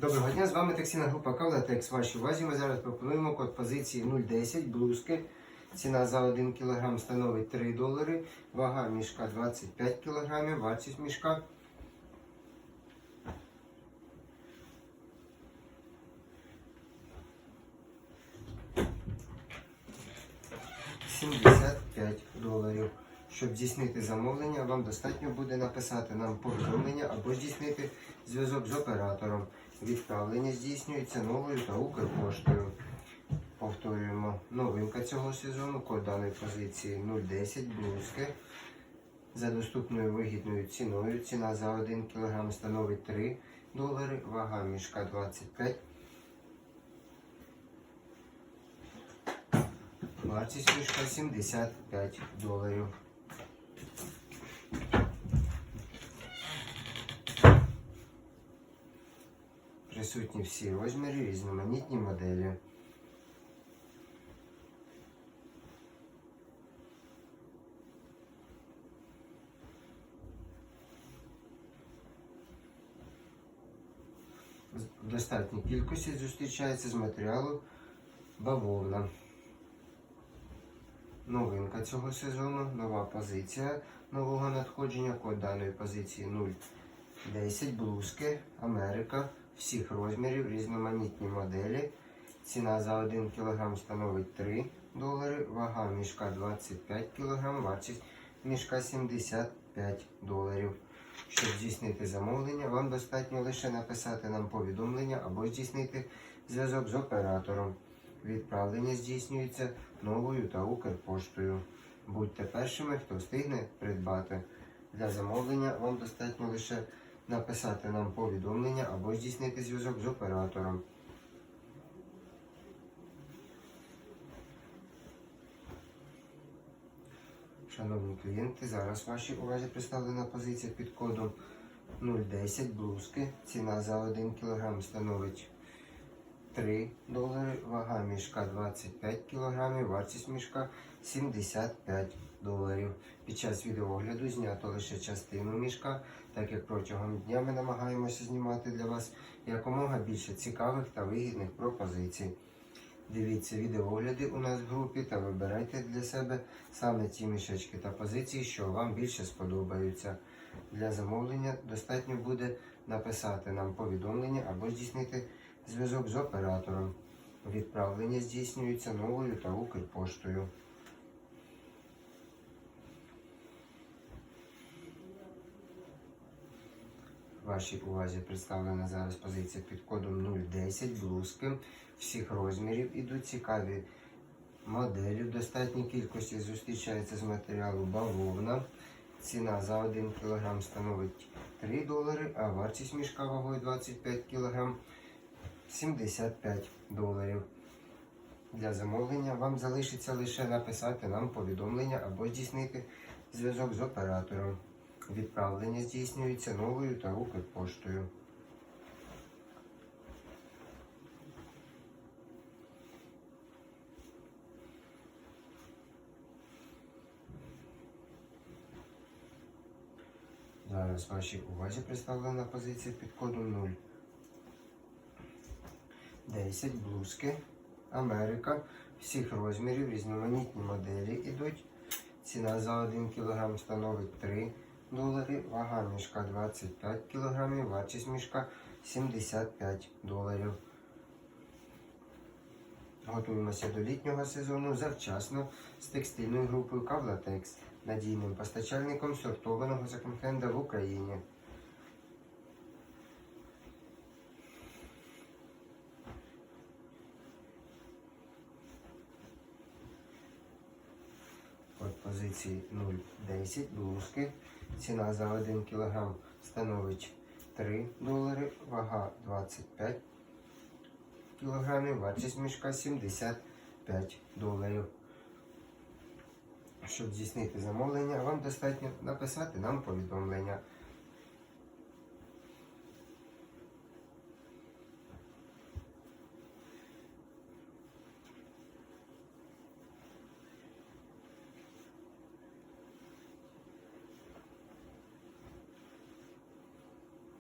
Доброго дня, з вами таксійна група Кавлатекс. Вашій увазі ми зараз пропонуємо код позиції 010 блузки. Ціна за 1 кг становить 3 долари, вага мішка 25 кг, вартість мішка. «75 доларів. Щоб здійснити замовлення, вам достатньо буде написати нам повідомлення або здійснити зв'язок з оператором. Відправлення здійснюється новою та Укрпоштою. Повторюємо, новинка цього сезону, код даної позиції 010 блузки. За доступною вигідною ціною. Ціна за 1 кг становить 3 долари, вага мішка 25. Вартість мішка 75 доларів. Присутні всі розміри, різноманітні моделі. В достатній кількості зустрічається з матеріалу бавовна. Новинка цього сезону, нова позиція нового надходження, код даної позиції 010 блузки, Америка, всіх розмірів, різноманітні моделі. Ціна за 1 кг становить 3 долари, вага мішка 25 кг, вартість мішка 75 доларів. Щоб здійснити замовлення, вам достатньо лише написати нам повідомлення або здійснити зв'язок з оператором. Відправлення здійснюється новою та Укрпоштою. Будьте першими, хто встигне придбати. Для замовлення вам достатньо лише написати нам повідомлення або здійснити зв'язок з оператором. Шановні клієнти, зараз вашій увазі представлена позиція під кодом 010 блузки. Ціна за 1 кг становить 3 долари, вага мішка 25 кг, вартість мішка 75 доларів. Під час відеогляду знято лише частину мішка, так як протягом дня ми намагаємося знімати для вас якомога більше цікавих та вигідних пропозицій. Дивіться відеогляди у нас в групі та вибирайте для себе саме ті мішечки та позиції, що вам більше сподобаються. Для замовлення достатньо буде написати нам повідомлення або здійснити зв'язок з оператором. Відправлення здійснюється новою та Укрпоштою. Вашій увазі представлена зараз позиція під кодом 010 блузки. Всіх розмірів ідуть цікаві моделі в достатній кількості зустрічається з матеріалу бавовна. Ціна за 1 кг становить 3 долари, а вартість мішка вагою 25 кг 75 доларів. Для замовлення вам залишиться лише написати нам повідомлення або здійснити зв'язок з оператором. Відправлення здійснюється новою та Укрпоштою. Зараз вашій увазі представлена позиція під кодом 0. 10 блузки. Америка. Всіх розмірів, різноманітні моделі ідуть. Ціна за 1 кг становить 3 долари, вага мішка 25 кг, вартість мішка 75 доларів. Готуємося до літнього сезону завчасно з текстильною групою Кавлатекс, надійним постачальником сортованого секонд-хенда в Україні. Позиції 0,10 блузки. Ціна за 1 кг становить 3 долари, вага 25 кг, вартість мішка 75 доларів. Щоб здійснити замовлення, вам достатньо написати нам повідомлення.